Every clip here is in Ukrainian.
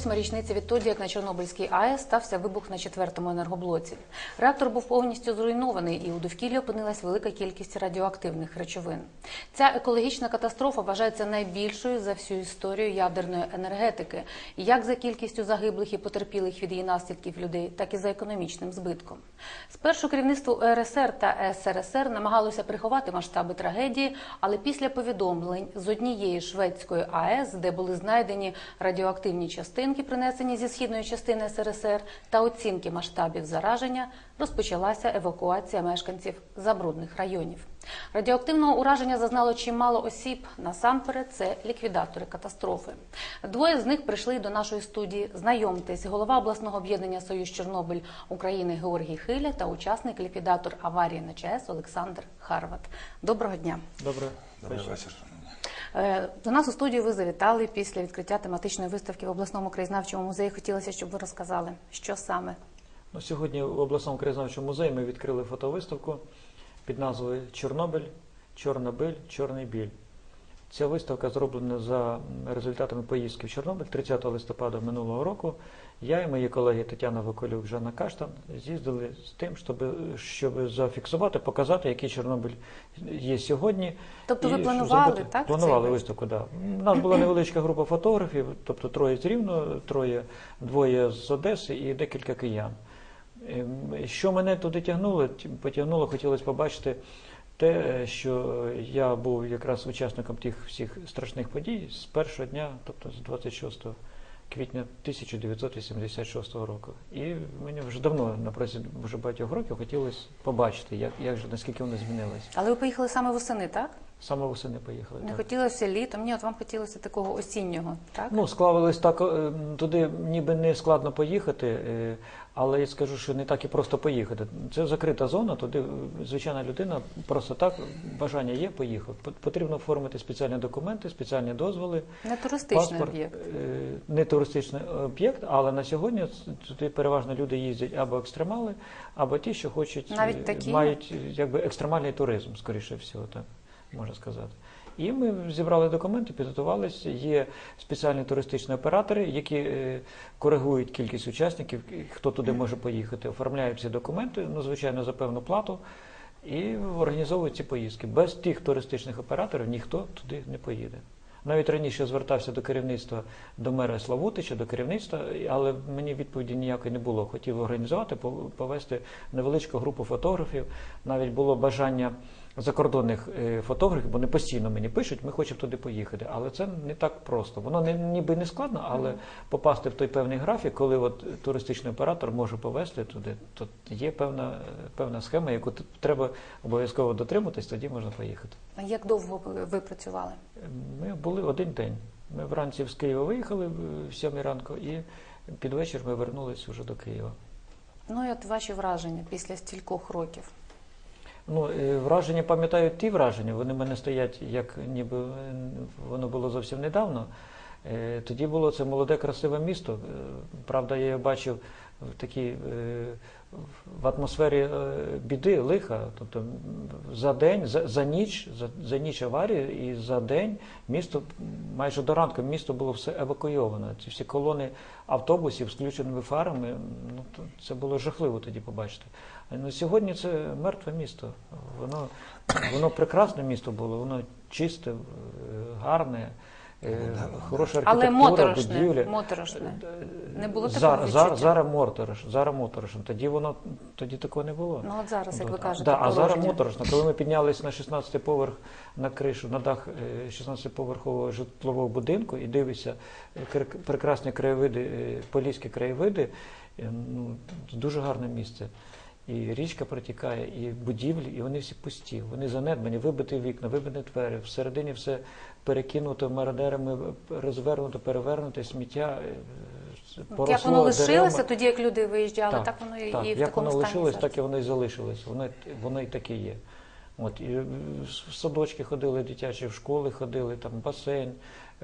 28 річниця відтоді, як на Чорнобильській АЕС стався вибух на четвертому енергоблоці. Реактор був повністю зруйнований, і у довкіллі опинилась велика кількість радіоактивних речовин. Ця екологічна катастрофа вважається найбільшою за всю історію ядерної енергетики, як за кількістю загиблих і потерпілих від її наслідків людей, так і за економічним збитком. Спершу керівництво УРСР та СРСР намагалося приховати масштаби трагедії, але після повідомлень з однієї шведської АЕС, де були знайдені радіоактивні частинки, принесені зі східної частини СРСР, та оцінки масштабів зараження, розпочалася евакуація мешканців забрудних районів. Радіоактивного ураження зазнало чимало осіб. Насамперед, це ліквідатори катастрофи. Двоє з них прийшли до нашої студії. Знайомтесь, голова обласного об'єднання Союз Чорнобиль України Георгій Хиля та учасник ліквідатор аварії на ЧАЕС Олександр Харват. Доброго дня. Добре. Добрий вечір. Е, До нас у студію ви завітали після відкриття тематичної виставки в обласному краєзнавчому музеї. Хотілося, щоб ви розказали, що саме. Ну, сьогодні в обласному краєзнавчому музеї ми відкрили фотовиставку під назвою Чорнобиль, Чорна биль, Чорний біль. Ця виставка зроблена за результатами поїздки в Чорнобиль 30 листопада минулого року. Я і мої колеги Тетяна Ваколюк, Жанна Каштан з'їздили з тим, щоб, щоб зафіксувати, показати, який Чорнобиль є сьогодні. Тобто ви планували, зробити- так, Планували цей виставку, так. Да. У нас була невеличка група фотографів, тобто троє з Рівного, троє, двоє з Одеси і декілька киян. Ем, Що мене туди тягнуло? Потягнуло, хотілося побачити те, що я був якраз учасником тих всіх страшних подій з першого дня, тобто з 26 квітня 1986 року. І мені вже давно, на протязі вже багатьох років, хотілося побачити, як, як же, наскільки вони змінилися. Але ви поїхали саме восени, так? Саме восени поїхали. Не так. хотілося літом. Ні, от вам хотілося такого осіннього, так? Ну, склавилось так, е, туди ніби не складно поїхати, е, але я скажу, що не так і просто поїхати. Це закрита зона, туди е, звичайна людина просто так, бажання є, поїхав. Пот- Потрібно оформити спеціальні документи, спеціальні дозволи. Не туристичний паспорт. об'єкт. Е, Не туристичний об'єкт, але на сьогодні туди переважно люди їздять або екстремали, або ті, що хочуть, Навіть е, такі? мають якби екстремальний туризм, скоріше всього, так можна сказати. І ми зібрали документи, підготувалися. Є спеціальні туристичні оператори, які е, коригують кількість учасників, хто туди може поїхати, оформляють ці документи, ну звичайно, за певну плату. І організовують ці поїздки. Без тих туристичних операторів ніхто туди не поїде. Навіть раніше звертався до керівництва до мера Славутича, до керівництва, але мені відповіді ніякої не було. Хотів організувати, повести невеличку групу фотографів. Навіть було бажання закордонних е, фотографів, вони постійно мені пишуть, ми хочемо туди поїхати. Але це не так просто. Воно не ніби не складно, але попасти в той певний графік, коли от туристичний оператор може повести туди, то є певна, певна схема, яку треба обов'язково дотриматись, тоді можна поїхати. А Як довго ви- працювали? Ми були один день. Ми вранці з Києва виїхали в 7 ранку, і під вечір ми вернулися вже до Києва. Ну і от ваші враження після стількох років. Ну, е, враження пам'ятаю ті враження, вони в мене стоять, як ніби е, воно було зовсім недавно. Е, Тоді було це молоде, красиве місто. Правда, я його бачив в такій е, в атмосфері е, біди, лиха. Тобто за день, за, за ніч, за, за ніч аварії і за день місто майже до ранку місто було все евакуйовано. Ці всі колони автобусів з включеними фарами. Ну це було жахливо тоді побачити. На сьогодні це мертве місто. Воно, воно прекрасне місто було, воно чисте, е, гарне, е, хороша Але архітектура, моторошне, будівлі. моторошне. Не було такого зараз, зараз, відчуття? зараз моторошно. Тоді воно тоді такого не було. Ну от зараз, як ви кажете, да, а зараз моторошно. Коли ми піднялися на 16 поверх на кришу, на дах 16-поверхового житлового будинку і дивишся е, прекрасні краєвиди, е, поліські краєвиди, е, ну, дуже гарне місце. І річка протікає, і будівлі, і вони всі пусті. Вони занедбані, вибиті вікна, вибиті двері. Всередині все перекинуто мародерами, розвернуто, перевернуто, сміття. е, Як воно лишилося деревами. тоді, як люди виїжджали, так, воно і, так. і в як такому воно лишилось, так і воно і залишилось. Воно, воно і таке є. От, і в садочки ходили дитячі, в школи ходили, там басейн,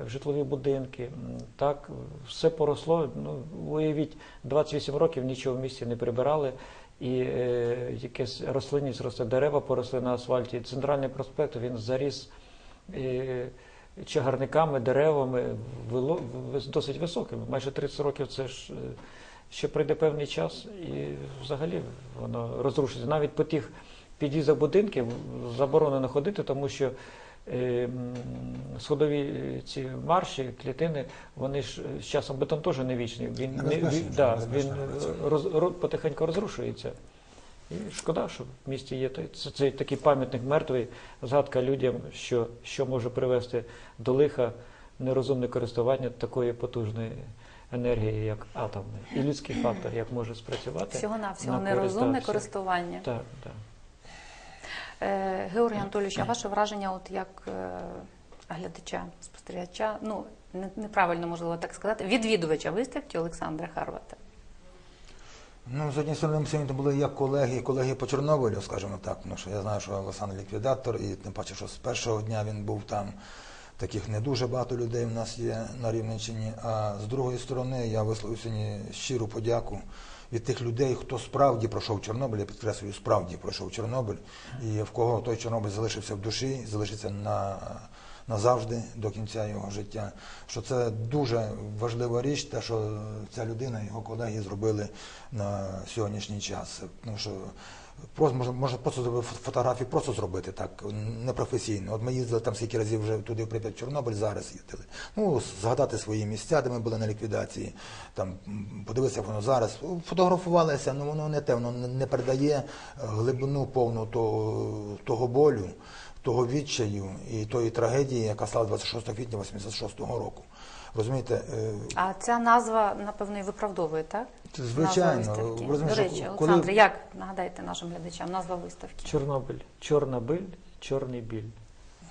в житлові будинки. Так, все поросло. Ну, уявіть, 28 років нічого в місті не прибирали. І е, якась рослинність росте, дерева поросли на асфальті. Центральний проспект він заріс е, чагарниками, деревами, вило- досить високими. Майже 30 років це ж е, ще пройде певний час, і взагалі воно розрушиться. Навіть по тих під'їздах будинків заборонено ходити, тому що сходові е, ці марші, клітини, вони ж е, з часом бетон теж не вічний. Він, не, він, да, він е, роз, потихеньку розрушується. І шкода, що в місті є той- це, це такий пам'ятник мертвий, згадка людям, що, що може привести до лиха нерозумне користування такої потужної енергії, як атомне, і людський фактор, як може спрацювати. Всього на всього на нерозумне користування. Так, так. Е, Георгій Анатолійович, а ваше враження, от як е, глядача, спостерігача, ну неправильно можливо так сказати, відвідувача виставки Олександра Харвата? Ну, з однієї сторони, ми сьогодні були як колеги, колеги по Чорнобилю, скажімо так, тому що я знаю, що Олександр ліквідатор, і тим паче, що з першого дня він був там. Таких не дуже багато людей в нас є на Рівненщині. А з другої сторони, я висловив сьогодні щиру подяку від тих людей, хто справді пройшов Чорнобиль, я підкреслюю, справді пройшов Чорнобиль, і в кого той Чорнобиль залишився в душі, залишиться на назавжди до кінця його життя. Що це дуже важлива річ, те, що ця людина, його колеги зробили на сьогоднішній час. Тому що просто можна, можна просто фотографії, просто зробити так, непрофесійно. От ми їздили там скільки разів вже туди в Прип'ять, Чорнобиль, зараз їздили. Ну, згадати свої місця, де ми були на ліквідації, там подивитися, воно зараз. Фотографувалися, але воно не те, воно не- передає е, глибину повну того, того болю того відчаю і тої трагедії, яка стала 26 квітня 86-го року. Розумієте, е, А ця назва, напевно, і виправдовує, так? Звичайно. До речі, коли- Олександре, як нагадайте нашим глядачам назва виставки? Чорнобиль, чорна биль, чорний біль.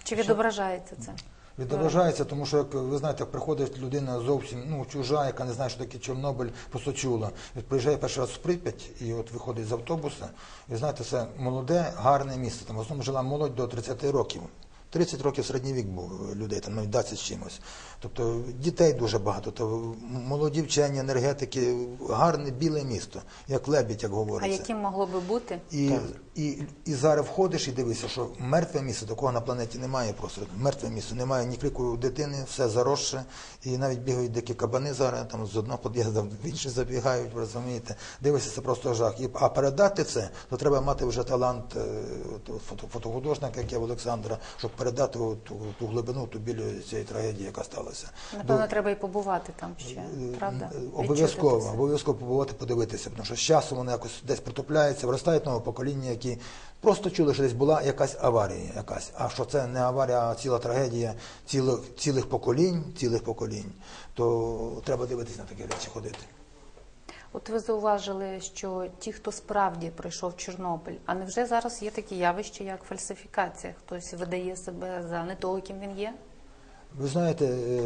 Чи відображається це? Відображається, тому що як ви знаєте, як приходить людина зовсім ну чужа, яка не знає, що таке Чорнобиль, просто чула. Приїжджає перший раз в Прип'ять і от виходить з автобуса. І знаєте, це молоде, гарне місто. Там в основному жила молодь до 30 років. 30 років середній вік був людей, там навіть 20 з чимось. Тобто дітей дуже багато, то молоді вчені, енергетики, гарне біле місто, як лебідь, як говориться. А яким могло би бути? І, Так. і, і зараз входиш і дивишся, що мертве місце, такого на планеті немає просто. Мертве місце, немає ні крику дитини, все заросше. І навіть бігають дикі кабани зараз, там з одного під'їзду в інший забігають, розумієте. Дивишся, це просто жах. І, а передати це, то треба мати вже талант е, фото, фотохудожника, як є в Олександра, щоб передати ту, ту глибину, ту біль цієї трагедії, яка сталася. Напевно, треба і побувати там ще, Е, правда? е, Обов'язково, обов'язково побувати, подивитися, тому що з часом воно якось десь притупляється, виростають нове покоління, які просто чули, що десь була якась аварія, якась. А що це не аварія, а ціла трагедія цілих, цілих поколінь, цілих поколінь, то треба дивитися на такі речі, ходити. От ви зауважили, що ті, хто справді пройшов Чорнобиль, а невже зараз є такі явища, як фальсифікація? Хтось видає себе за не того, ким він є? Ви знаєте, е,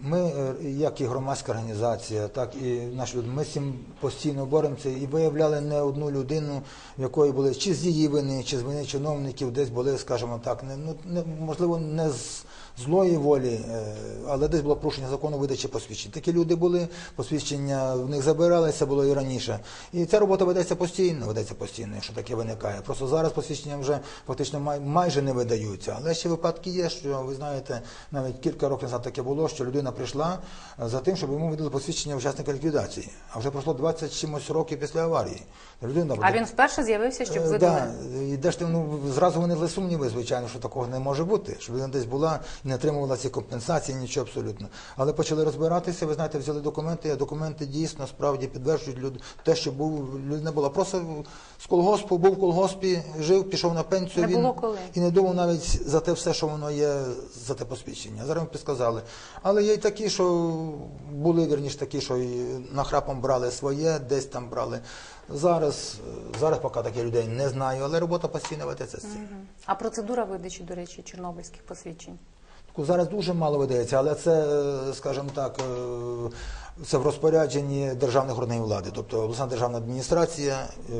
ми, е, як і громадська організація, так і наші люди, ми з цим постійно боремося і виявляли не одну людину, в якої були чи з її вини, чи з вини чиновників, десь були, скажімо так, не, ну, не, можливо, не з злої волі, е, але десь було порушення закону видачі посвідчень. Такі люди були, посвідчення в них забиралися, було і раніше. І ця робота ведеться постійно, ведеться постійно, якщо таке виникає. Просто зараз посвідчення вже фактично май, майже не видаються. Але ще випадки є, що ви знаєте, навіть кілька років назад таке було, що людина прийшла е, за тим, щоб йому видали посвідчення учасника ліквідації. А вже пройшло 20 чимось років після аварії. Людина А він вперше з'явився, щоб Е, видали? Да, і де ж ти, ну, зразу виникли сумніви, звичайно, що такого не може бути, що людина десь була не отримувала ці компенсації, нічого абсолютно. Але почали розбиратися, ви знаєте, взяли документи, а документи дійсно справді підтверджують люд... те, що був людина була просто з колгоспу, був в колгоспі, жив, пішов на пенсію. Не він було коли. і не думав навіть за те все, що воно є, за те посвідчення. Зараз ми підсказали. Але є й такі, що були вірніше такі, що і нахрапом брали своє, десь там брали. Зараз, зараз поки таких людей не знаю, але робота постійно ведеться з цим. А процедура видачі, до речі, чорнобильських посвідчень? Таку Зараз дуже мало видається, але це, е, скажімо так, е, це в розпорядженні державних органів влади, тобто обласна державна адміністрація, е,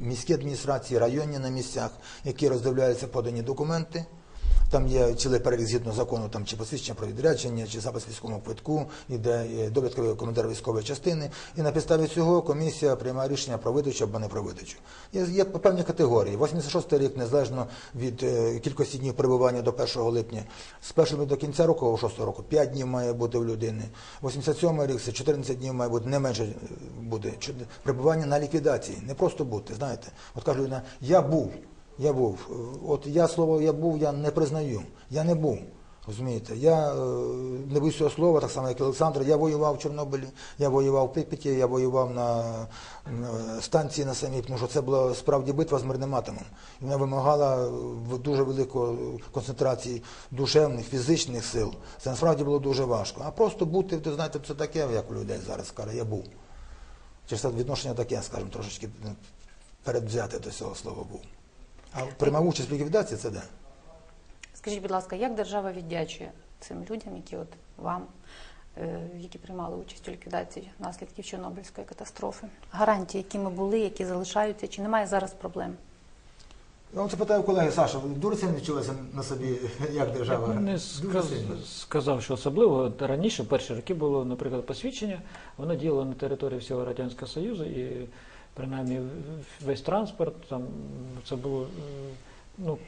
міські адміністрації, районні на місцях, які роздивляються подані документи. Там є цілий перелік згідно закону, там чи посвідчення про відрядження, чи запис військовому квитку, іде е, довідка командира військової частини. І на підставі цього комісія приймає рішення про видачу або не про видачу. Є, є певні категорії. 86 рік, незалежно від е, кількості днів перебування до 1 липня, з 1 до кінця року, або 6 року, 5 днів має бути в людини. 87 рік це 14 днів має бути, не менше е, буде. Перебування на ліквідації, не просто бути, знаєте. От каже людина, я був, я був. Е, От я слово я був, я не признаю. Я не був. Розумієте, я е, не боюсь слова, так само як Олександр. Я воював в Чорнобилі, я воював в Прип'яті, я воював на, на станції на самій, тому що це була справді битва з мирним атомом. І вона вимагала е, дуже великої концентрації душевних, фізичних сил. Це насправді було дуже важко. А просто бути, ви знаєте, це таке, як у людей зараз каже, я був. Через це відношення таке, скажімо, трошечки ну, передвзяте до цього слова був. А приймав участь в ліквідації це де? Скажіть, будь ласка, як держава віддячує цим людям, які от вам, е, які приймали участь у ліквідації наслідків Чорнобильської катастрофи? Гарантії, якими були, які залишаються, чи немає зараз проблем? Я вам це питаю колеги Саша, ви дуже сильно відчулися на собі, як держава? Я не сказ... сказав, що особливо раніше, в перші роки було, наприклад, посвідчення, воно діяло на території всього Радянського Союзу і принаймні весь транспорт, там це було е, ну,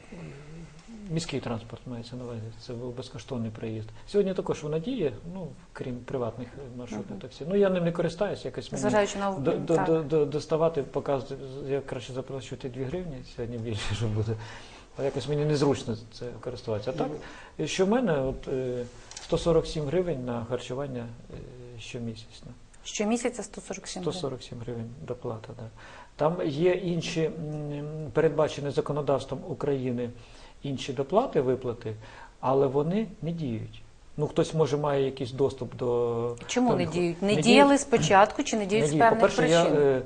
міський транспорт мається на увазі, це був безкоштовний проїзд. Сьогодні також воно діє, ну, крім приватних маршрутних таксі. Ну я ним не користаюсь, якось мені Зважаючи на до, до, до, до, доставати, показувати, я краще заплачу ті 2 гривні, сьогодні більше, що буде. А якось мені незручно це користуватися. А так, що в мене, от, е, 147 гривень на харчування е, щомісячно. Щомісяця 147 гривень. 147 гривень доплата. Да. Там є інші передбачені законодавством України інші доплати, виплати, але вони не діють. Ну, хтось може має якийсь доступ до Чому там, не діють? Не, діють. діяли спочатку чи не діють з Надія, певних По-перше, я е,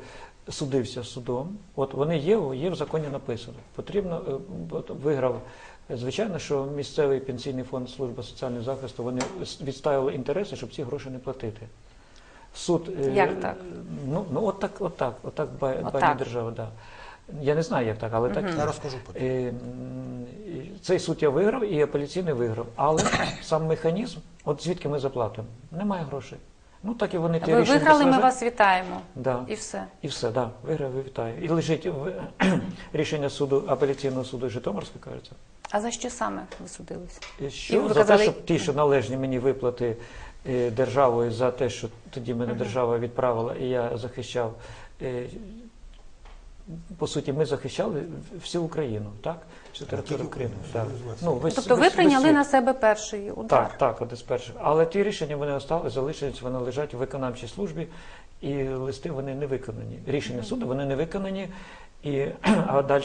судився судом. От вони є, є в законі написано. Потрібно е, виграв. е, Звичайно, що місцевий пенсійний фонд служби соціального захисту вони відставили інтереси, щоб ці гроші не платити. Суд е, Як так? Ну, ну от так, от так, от так От так. держава, да. Я не знаю, як так, але так. Я розкажу потім. Е, Цей суд я виграв і апеляційний виграв. Але сам механізм, от звідки ми заплатимо? Немає грошей. Ну так і вони ті Ви рішення виграли, ми вас вітаємо. Да. І все. І все, да, виграв і вітаю. І лежить в рішення суду апеляційного суду Житомирського, кажеться. А за що саме ви судились? І І Що ви за казали- те, щоб ті, що належні мені виплати е, державою за те, що тоді мене держава відправила, і я захищав. е, По суті, ми захищали всю Україну, так? Всю територію України. Так. Ну, весь- Тобто ви весь- весь прийняли світ. на себе перший удар. Так, так, один з перших. Але ті рішення вони остались, залишились, вони лежать у виконавчій службі, і листи вони не виконані. Рішення суду вони не виконані. І, а далі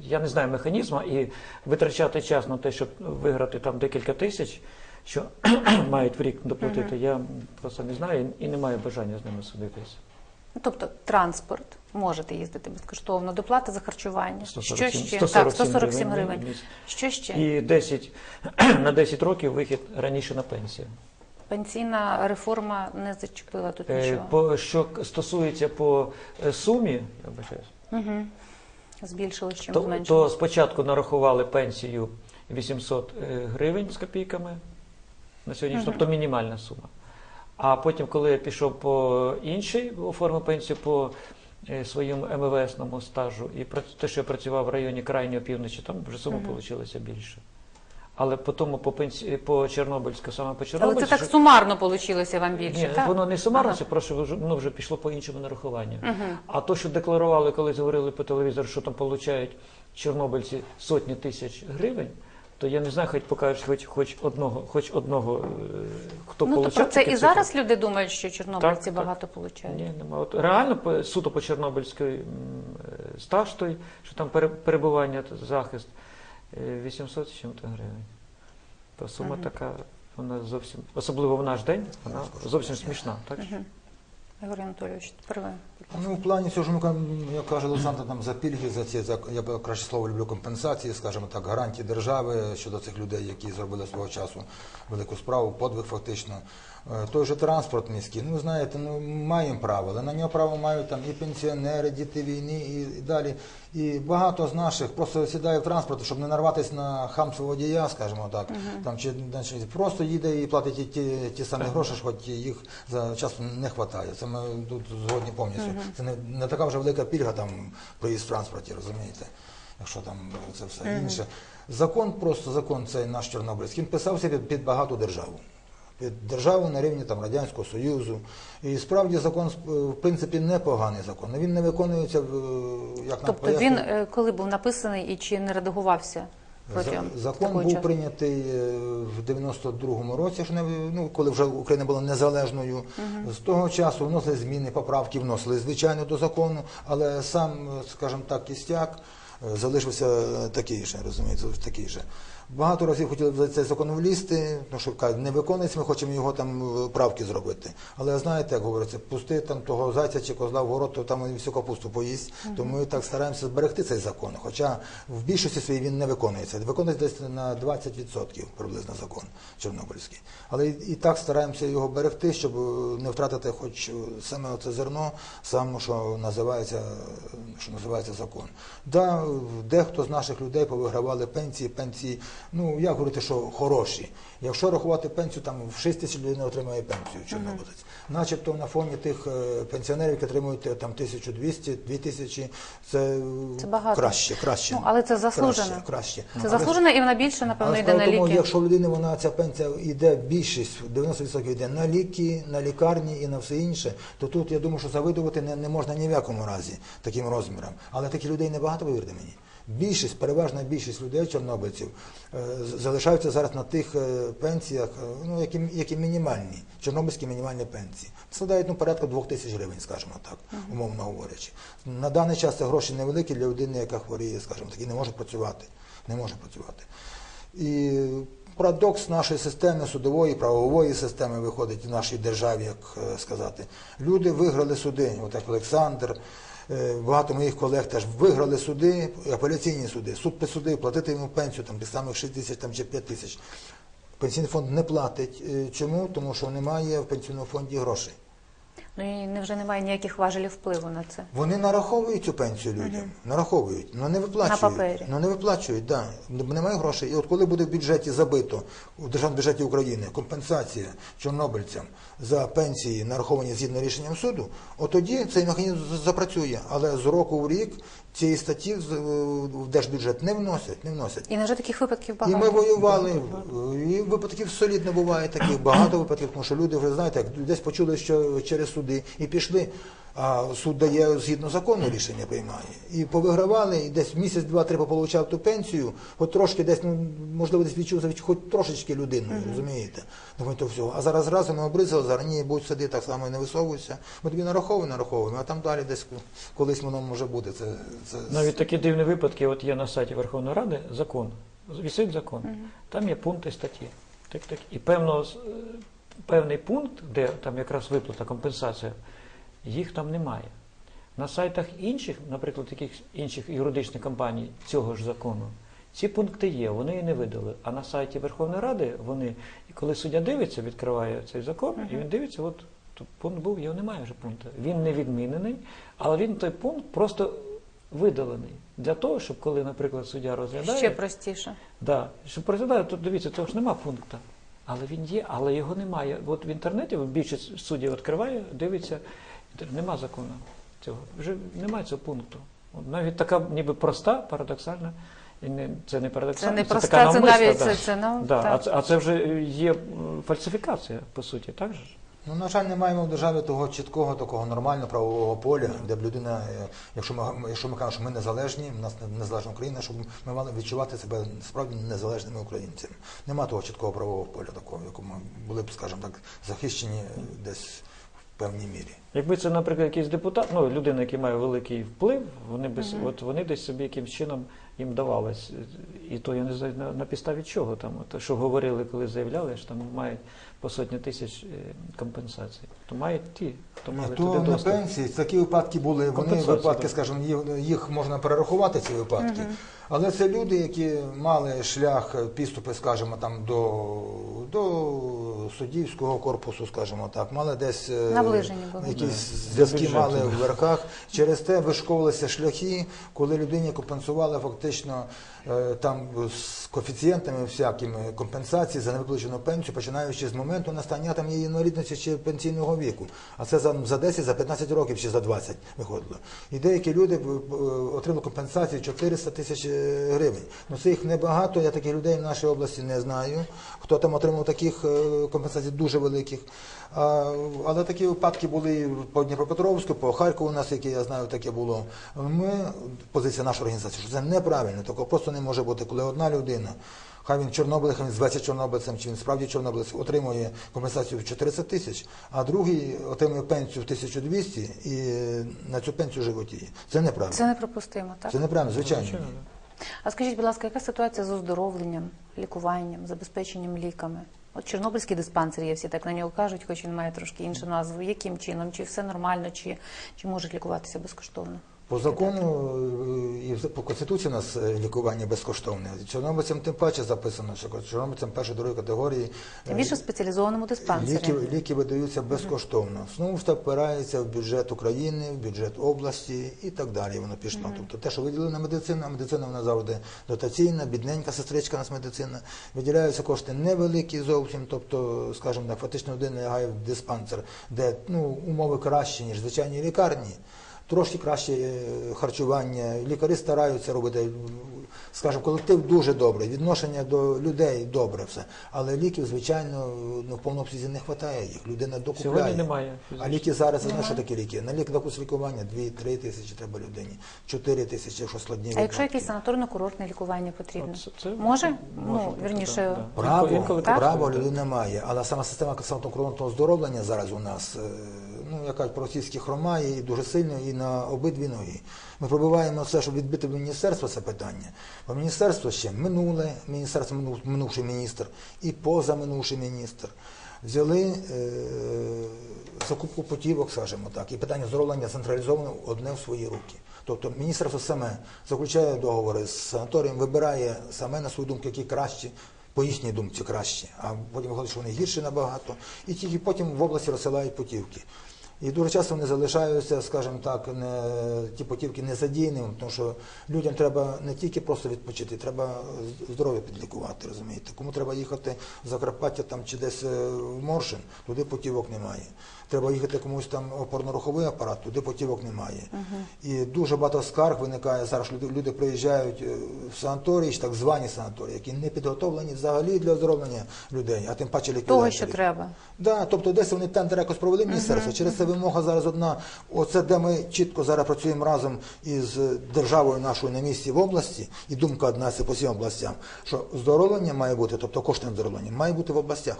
я не знаю механізму, і витрачати час на те, щоб виграти там декілька тисяч, що мають в рік доплатити, я просто не знаю і не маю бажання з ними судитися. Ну, Тобто транспорт, можете їздити безкоштовно, доплата за харчування. 147 що ще? 147 так, 147 гривень гривень. Що ще? І 10, на 10 років вихід раніше на пенсію. Пенсійна реформа не зачепила тут Е, нічого. По що стосується по е, сумі, я вибачаюсь, Угу. Збільшили чим то, зменшили. то спочатку нарахували пенсію 800 е, гривень з копійками на сьогоднішній, тобто мінімальна сума. А потім, коли я пішов по іншій, оформив пенсію по е, своєму МВСному стажу, і те, що я працював в районі крайньої півночі, там вже сума вийшла більше. Але по тому по пенсії по Чорнобильську, саме по Але це так сумарно вийшло вам більше, Ні, так? воно не сумарно, Ага. це просто вже, ну, вже пішло по іншому нарахуванню. Мгм. А то, що декларували, коли говорили по телевізору, що там получають чорнобильці сотні тисяч гривень, то я не знаю, хоч покажуть хоч, хоч одного, хоч одного, е, хто Ну, то получав. про це і цифри. зараз люди думають, що чорнобильці Так, так. багато получають. Ні, нема. От реально суто по Чорнобильській м, е, стаж той, що там перебування, захист, е, 800 з чим-то гривень. То сума Мгм. така, вона зовсім, особливо в наш день, вона зовсім смішна. Так? Мгм. Григорій Анатолійович, тепер ви. Ну, в плані цього, ми кажемо, як каже Олександр, там за пільги, за ці за я краще слово люблю компенсації, скажімо так, гарантії держави щодо цих людей, які зробили свого часу велику справу, подвиг фактично. Е, Той же транспорт міський, ну знаєте, ну маємо право, але на нього право мають там і пенсіонери, діти війни, і, і далі. І багато з наших просто сідає в транспорт, щоб не нарватися на хамство водія, скажімо так, там чи просто їде і платить ті, ті, ті самі гроші, хоч їх за часу не вистачає. Це ми тут згодні повністю. Це не, не така вже велика пільга там проїзд в транспорті, розумієте? Якщо там це все інше. Закон, просто закон цей наш Чорнобильський, він писався під, під багату державу. Під державу на рівні там, Радянського Союзу. І справді закон е, в принципі непоганий закон. Він не виконується, в- як нам Тобто він е, коли був написаний і чи не редагувався протягом Закон був часу? прийнятий е, в 92-му році, ж не- ну, коли вже Україна була незалежною. З того часу вносили зміни, поправки вносили, звичайно, до закону, але сам, е, скажімо так, кістяк е, залишився такий же, розумієте, такий же. Багато разів хотіли в цей закон влізти, тому що кажуть, не виконується, ми хочемо його там е, правки зробити. Але знаєте, як говориться, пусти там того зайця чи козла в город, то там він всю капусту поїсть. Тому ми так стараємося зберегти цей закон. Хоча в більшості своїй він не виконується. Виконується десь на 20% приблизно закон Чорнобильський. Але і, так стараємося його берегти, щоб е, не втратити хоч е, саме оце зерно, саме що називається, що називається закон. Да, дехто з наших людей повигравали пенсії, пенсії, ну як говорити, що хороші. Якщо рахувати пенсію, там в 6 тисяч людина отримує пенсію чорнобилець. Начебто на фоні тих е, пенсіонерів, які отримують е, там 1200, 2000, це, е, Це багато. краще, краще. Ну, але це заслужено. Краще, краще. Це Але- заслужено і вона більше, напевно, але йде на тому, ліки. якщо в людини вона ця пенсія йде більшість, 90% йде на ліки, на лікарні і на все інше, то тут я думаю, що завидувати не, не можна ні в якому разі таким розміром. Але таких людей небагато, повірте мені. Більшість, переважна більшість людей, чорнобильців, е, залишаються зараз на тих е, пенсіях, е, ну, які, які мінімальні, чорнобильські мінімальні пенсії. Складають ну, порядку двох тисяч гривень, скажімо так, умовно говорячи. На даний час це гроші невеликі для людини, яка хворіє, скажімо так, і не може працювати. Не може працювати. І парадокс нашої системи, судової, правової системи виходить в нашій державі, як сказати. Люди виграли суди, от як Олександр, багато моїх колег теж виграли суди, апеляційні суди. Суд присудив платити йому пенсію там, тих самих 6 тисяч там, чи 5 тисяч. Пенсійний фонд не платить. Е, Чому? Тому що немає в пенсійному фонді грошей. Ну і невже немає ніяких важелів впливу на це? Вони нараховують цю пенсію людям, нараховують, але не виплачують. На папері. Ну не виплачують, да. Немає грошей. І от коли буде в бюджеті забито, у державному бюджеті України компенсація чорнобильцям за пенсії, нараховані згідно рішенням суду, от тоді цей механізм запрацює. Але з року в рік цієї статті в держбюджет не вносять, не вносять. І невже таких випадків багато. І ми воювали, і випадків солідно буває таких, багато випадків, тому що люди вже знаєте, десь почули, що через суди і пішли, а суд дає згідно закону рішення приймає. І повигравали, і десь місяць, два-три пополучав ту пенсію, хоч трошки десь, ну, можливо, десь відчув за- хоч трошечки людиною, розумієте? Думаю, то всього. А зараз разом ми обризали, зараз ні, будь сиди, так само і не висовуйся. Ми тобі нараховуємо, нараховуємо, а там далі десь колись воно може бути. Це, це... Навіть такі дивні випадки, от є на сайті Верховної Ради закон, вісить закон, там є пункти статті. Так, так. І певно, е, певний пункт, де там якраз виплата, компенсація, їх там немає. На сайтах інших, наприклад, яких інших юридичних компаній цього ж закону, ці пункти є, вони і не видали. А на сайті Верховної Ради вони, і коли суддя дивиться, відкриває цей закон, і він дивиться, от тут пункт був, його немає вже пункту. Він не відмінений, але він той пункт просто видалений. Для того, щоб коли, наприклад, суддя розглядає, Ще простіше. Да, щоб розглядає, то дивіться, того ж нема пункту. Але він є, але його немає. От в інтернеті більшість суддів відкриває, дивиться, нема закону цього. Вже немає цього пункту. Навіть така ніби проста, парадоксальна. І не, це не парадоксально. Це не проста, така це навіть да. це, це ну, Да, а, так. це, а це вже є фальсифікація, по суті, так же? Ну, на жаль, не маємо в державі того чіткого, такого нормального правового поля, де б людина, е, якщо ми, якщо ми кажемо, що ми незалежні, в нас незалежна Україна, щоб ми мали відчувати себе справді незалежними українцями. Нема того чіткого правового поля такого, в якому були б, скажімо так, захищені е, десь певній мірі. Якби це, наприклад, якийсь депутат, ну людина, яка має великий вплив, вони б с- от вони десь собі якимсь чином їм давалось. І то я не знаю на, на підставі чого там. От, що говорили, коли заявляли, що там мають по сотні тисяч е, компенсацій. То мають ті, хто мали То туди на доступ. пенсії такі випадки були. Вони випадки, так. скажімо, їх, їх можна перерахувати, ці випадки. Але це люди, які мали шлях е, підступи, скажімо, там до, до суддівського корпусу, скажімо так, мали десь е, Наближені були. якісь зв'язки мали в верхах. Через те вишковувалися шляхи, коли людині компенсували фактично там з коефіцієнтами всякими компенсації за невиплачену пенсію, починаючи з моменту настання там її інвалідності чи пенсійного віку. А це за, за 10, за 15 років чи за 20 виходило. І деякі люди е, е, отримали компенсацію 400 тисяч е, гривень. Ну це їх небагато, я таких людей в нашій області не знаю. Хто там отримав таких е, компенсацій дуже великих. А, але такі випадки були по Дніпропетровську, по Харкову у нас, які я знаю, таке було. Ми, позиція нашої організації, що це неправильно, такого просто не може бути, коли одна людина, хай він чорнобилець, хай він зветься чорнобильцем, чи він справді чорнобилець, отримує компенсацію в 400 тисяч, а другий отримує пенсію в 1200 і на цю пенсію животіє. Це неправильно. Це неприпустимо, так? Це неправильно, звичайно. Да. А скажіть, будь ласка, яка ситуація з оздоровленням, лікуванням, забезпеченням ліками? От Чорнобильський диспансер є, всі так на нього кажуть, хоч він має трошки іншу назву. Яким чином? Чи все нормально, чи, чи можуть лікуватися безкоштовно? По закону е, і по конституції у нас е, лікування безкоштовне. Чорнобильцям тим паче записано, що чорнобильцям першої другої категорії Тим е, більше в спеціалізованому диспансері. Ліки, ліки видаються безкоштовно. Знову ж так впирається в бюджет України, в бюджет області і так далі. Воно пішло. Тобто те, що виділили на медицину, а медицина вона завжди дотаційна, бідненька сестричка у нас медицина. Виділяються кошти невеликі зовсім. Тобто, скажімо так, фактично людина лягає в диспансер, де ну, умови кращі, ніж в звичайній лікарні. Трошки краще е, харчування, лікарі стараються робити. Скажімо, колектив дуже добрий, відношення до людей добре все. Але ліків, звичайно, ну, в повному обсязі не вистачає їх. Людина докупляє. Сьогодні немає. А ліки зараз, знаєш, що таке ліки? На лік на курс лікування 2-3 тисячі треба людині, 4 тисячі, якщо складні А якщо якесь санаторно-курортне лікування потрібно? От це- Може? може Ну, бути, вірніше, да. Право, Інколи- інколи право коштує, людина має, але сама система касантокронного оздоровлення зараз у нас, ну яка по-російськи хромає і дуже сильно, і на обидві ноги. Ми пробиваємо все, щоб відбити в міністерство це питання. Бо міністерство ще минуле, міністерство минув, минувший міністр і позаминувший міністр. Взяли е, закупку путівок, скажімо так, і питання оздоровлення централізовано одне в свої руки. Тобто міністерство саме заключає договори з санаторієм, вибирає саме на свою думку, які кращі, по їхній думці кращі, а потім виходить, що вони гірші набагато, і тільки потім в області розсилають путівки. І дуже часто вони залишаються, скажімо так, не, ті потівки незадійними, тому що людям треба не тільки просто відпочити, треба здоров'я підлікувати, розумієте. Кому треба їхати в Закарпаття там, чи десь е, в Моршин, туди потівок немає. Треба їхати комусь там опорно-руховий апарат, туди путівок немає. І дуже багато скарг виникає зараз. Люди, люди приїжджають е, в санаторії, так звані санаторії, які не підготовлені взагалі для оздоровлення людей, а тим паче ліквідаторів. того, що треба. Да, тобто десь вони тендер якось провели міністерство. Через це вимога зараз одна. Оце де ми чітко зараз працюємо разом із державою нашою на місці в області, і думка одна це по всім областям, що оздоровлення має бути, тобто кошти на оздоровлення, має бути в областях.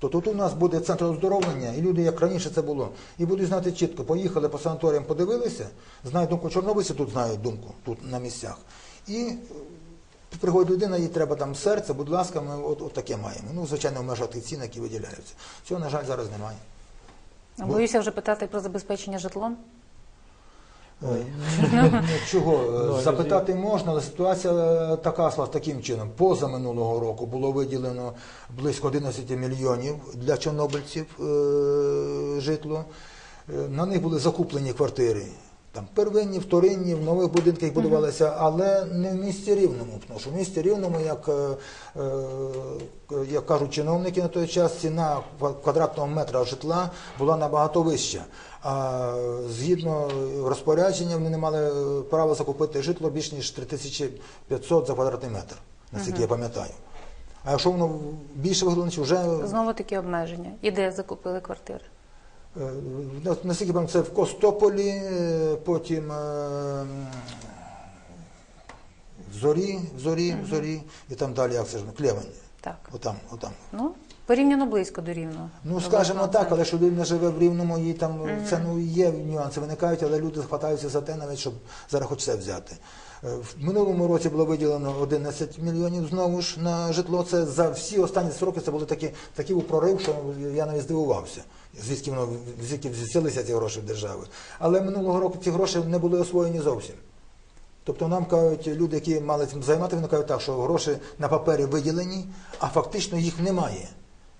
То тут у нас буде центр оздоровлення, і люди, як раніше це було, і будуть знати чітко, поїхали по санаторіям, подивилися, знають думку чорнобильців, тут знають думку, тут на місцях. І е, приходить людина, їй треба там серце, будь ласка, ми от, от таке маємо. Ну, звичайно, в межах тих цін, які виділяються. Цього, на жаль, зараз немає. Боюся вже питати про забезпечення житлом. Ой, ну, Чого? Ну, Е, Запитати можна, але ситуація е, така сла таким чином. Поза минулого року було виділено близько 11 мільйонів для чорнобильців е, житло. На них були закуплені квартири. Там первинні, вторинні, в нових будинках будувалися, але не в місті рівному. Тому що в місті рівному, як, е, е, як кажуть чиновники на той час, ціна квадратного метра житла була набагато вища. А згідно розпорядження, вони не мали права закупити житло більш ніж 3500 за квадратний метр, наскільки я пам'ятаю. А якщо воно більше виглядає, вже Знову такі обмеження. І де закупили квартири? Е, на- Наскільки пам'ятаю, це в Костополі, е, потім е, в Зорі, в Зорі, в Зорі, і там далі, як це ж, Клевань. Так. Отам, отам. Ну, Порівняно близько до рівного. Ну, скажімо так, але що людина живе в рівному, і там це ну є нюанси виникають, але люди хватаються за те, навіть щоб зараз хоч це взяти. Е, В минулому році було виділено 11 мільйонів знову ж на житло. Це за всі останні роки це були такі, був прорив, що я навіть здивувався. Звідки воно звідки взялися ці гроші в держави. Але минулого року ці гроші не були освоєні зовсім. Тобто нам кажуть, люди, які мали цим займати, вони кажуть так, що гроші на папері виділені, а фактично їх немає.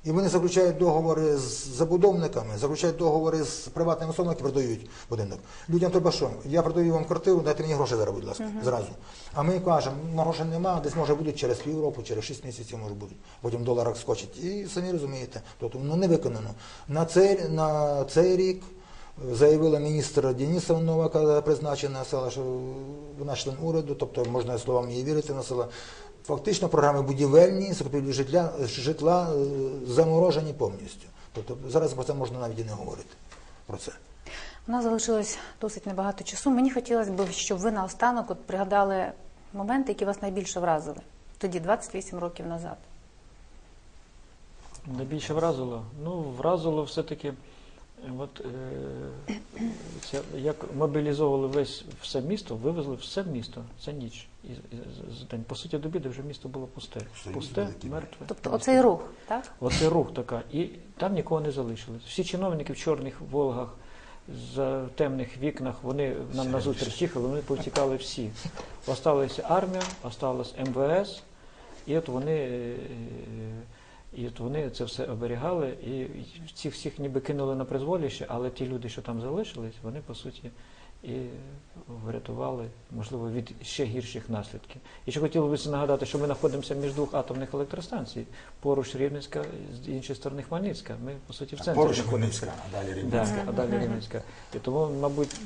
І вони заключають договори з забудовниками, заключають договори з приватними особами, які продають будинок. Людям треба що? Я продаю вам квартиру, дайте мені гроші зараз, будь ласка, зразу. А ми кажемо, ну грошей немає, десь може бути через півроку, через 6 місяців може бути. Потім доларах скочить. І самі розумієте, тобто воно не виконано. На цей, на цей рік заявила міністр Денисова нова, яка призначена, сказала, що вона член уряду, тобто можна словам її вірити, вона сказала, фактично програми будівельні, закупівлі житла, житла е, заморожені повністю. Тобто зараз про це можна навіть і не говорити. Про це. У нас залишилось досить небагато часу. Мені хотілося б, щоб ви наостанок от пригадали моменти, які вас найбільше вразили. Тоді, 28 років назад. Найбільше вразило? Ну, вразило все-таки, от, е, це, як мобілізовували весь все місто, вивезли все місто. Це ніч. І, і, з- з день. По суті, до обіду вже місто було пусте. Союз Пусте, мертве. Тобто оцей рух, так? Оце рух така. І там нікого не залишилось. Всі чиновники в чорних Волгах, з темних вікнах, вони нам на зустріч їхали, вони повтікали всі. Осталася армія, осталось МВС, і от вони. е, І от вони це все оберігали, і цих всіх ніби кинули на призволіще, але ті люди, що там залишились, вони по суті і врятували, можливо, від ще гірших наслідків. І ще хотілося б нагадати, що ми знаходимося між двох атомних електростанцій. Поруч Рівненська, з іншої сторони Хмельницька. Ми, по суті, в центрі Поруч. Хмельницька, а далі Да, Рівненська. а далі Рівненська. І тому, мабуть,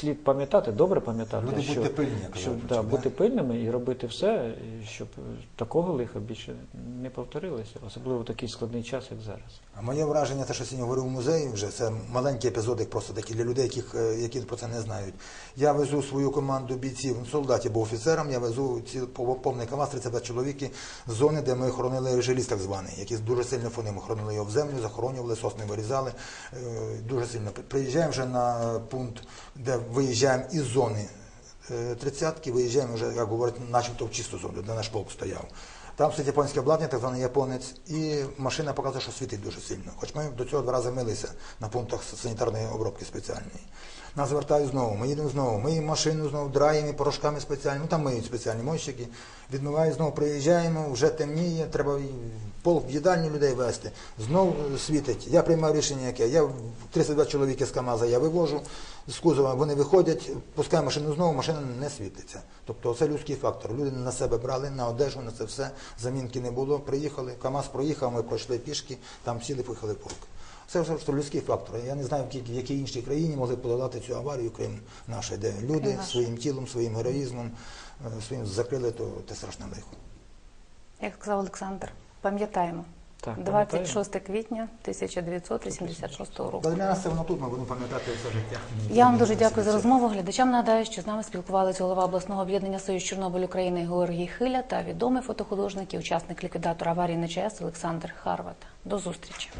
слід пам'ятати, добре пам'ятати, Люди що, будьте пильні, казав, щоб да, бути пильними і робити все, щоб такого лиха більше не повторилося, особливо в такий складний час, як зараз. А моє враження, те, що сьогодні говорив в музеї, вже це маленький епізодик, просто такі для людей, яких, е, які про це не знають. Я везу свою команду бійців, ну, солдатів, був офіцером, я везу ці пов- повний КАМАЗ 32 чоловіки з зони, де ми хоронили жиліс так званий, який дуже сильно фони. Ми хоронили його в землю, захоронювали, сосни вирізали. е, Дуже сильно. Приїжджаємо вже на пункт, де виїжджаємо із зони е, тридцятки, виїжджаємо вже, як говорять, начебто в чисту зону, де наш полк стояв. Там стоїть японське обладнання, так званий японець, і машина показує, що світить дуже сильно. Хоч ми до цього два рази милися на пунктах санітарної обробки спеціальної. Нас звертають знову, ми їдемо знову, ми машину знову, драємо порошками спеціальними, ну там миють спеціальні мойщики, відмивають, знову приїжджаємо, вже темніє, треба пол в їдальню людей вести. Знову світить. Я приймаю рішення, яке. Я 32 чоловіки з КАМАЗа я вивожу з кузова, вони виходять, пускаю машину знову, машина не світиться. Тобто це людський фактор. Люди на себе брали, на одежу, на це все. Замінки не було. Приїхали, КАМАЗ проїхав, ми пройшли пішки, там сіли, поїхали в полк. Це вже просто людський фактор. Я не знаю, в якій- іншій країні могли подолати цю аварію, крім нашої, де люди своїм тілом, своїм героїзмом, е, своїм закрили то те страшне лихо. Як сказав Олександр, пам'ятаємо. Так, 26 квітня 1986 року. Для нас це воно тут, ми будемо пам'ятати все життя. Я вам дуже дякую за розмову. Глядачам нагадаю, що з нами спілкувалися голова обласного об'єднання Союз Чорнобиль України Георгій Хиля та відомий фотохудожник і учасник ліквідатора аварії на ЧАЕС Олександр Харват. До зустрічі.